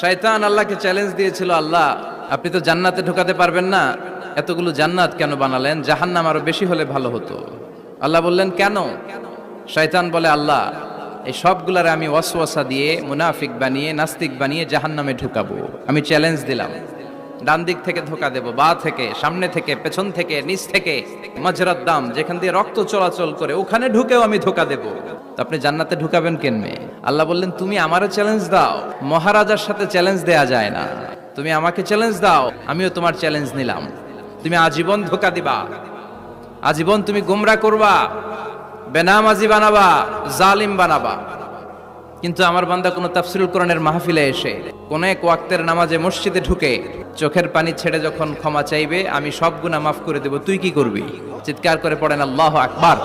শয়তান আল্লাহকে চ্যালেঞ্জ দিয়েছিল, আল্লাহ, আপনি তো জান্নাতে ঢোকাতে পারবেন না। এতগুলো জান্নাত কেন বানালেন? জাহান্নাম আরও বেশি হলে ভালো হতো। আল্লাহ বললেন, কেন? শয়তান বলে, আল্লাহ, এই সবগুলারে আমি ওয়াসওয়াসা দিয়ে মুনাফিক বানিয়ে, নাস্তিক বানিয়ে জাহান্নামে ঢুকাবো। আমি চ্যালেঞ্জ দিলাম। ডান দিক থেকে ধোকা দেব, বা থেকে, সামনে থেকে, পেছন থেকে, নিচ থেকে মাজরাত দাম, যেখান দিয়ে রক্ত চলাচল করে, ওখানে ঢুকেও আমি ধোকা দেব। আপনি জান্নাতে ঢুকাবেন কেনমে আল্লাহ বললেন, তুমি আমারও চ্যালেঞ্জ দাও, মহারাজার সাথে চ্যালেঞ্জ দেয়া যায় না। তুমি আমাকে চ্যালেঞ্জ দাও, আমিও তোমার চ্যালেঞ্জ নিলাম। তুমি আজীবন ধোকা দিবা। আজীবন তুমি গুমরা করবা, বেনামাজি বানাবা, জালিম বানাবা। কিন্তু আমার বান্দা কোনো তাফসিরুল কোরআনের মাহফিলে এসে কোন এক ওয়াক্তের নামাজে মসজিদে ঢুকে চোখের পানি ছেড়ে যখন ক্ষমা চাইবে, আমি সব গুণা মাফ করে দেব। তুই কি করবি? চিৎকার করে পড়েন, আল্লাহ আকবার।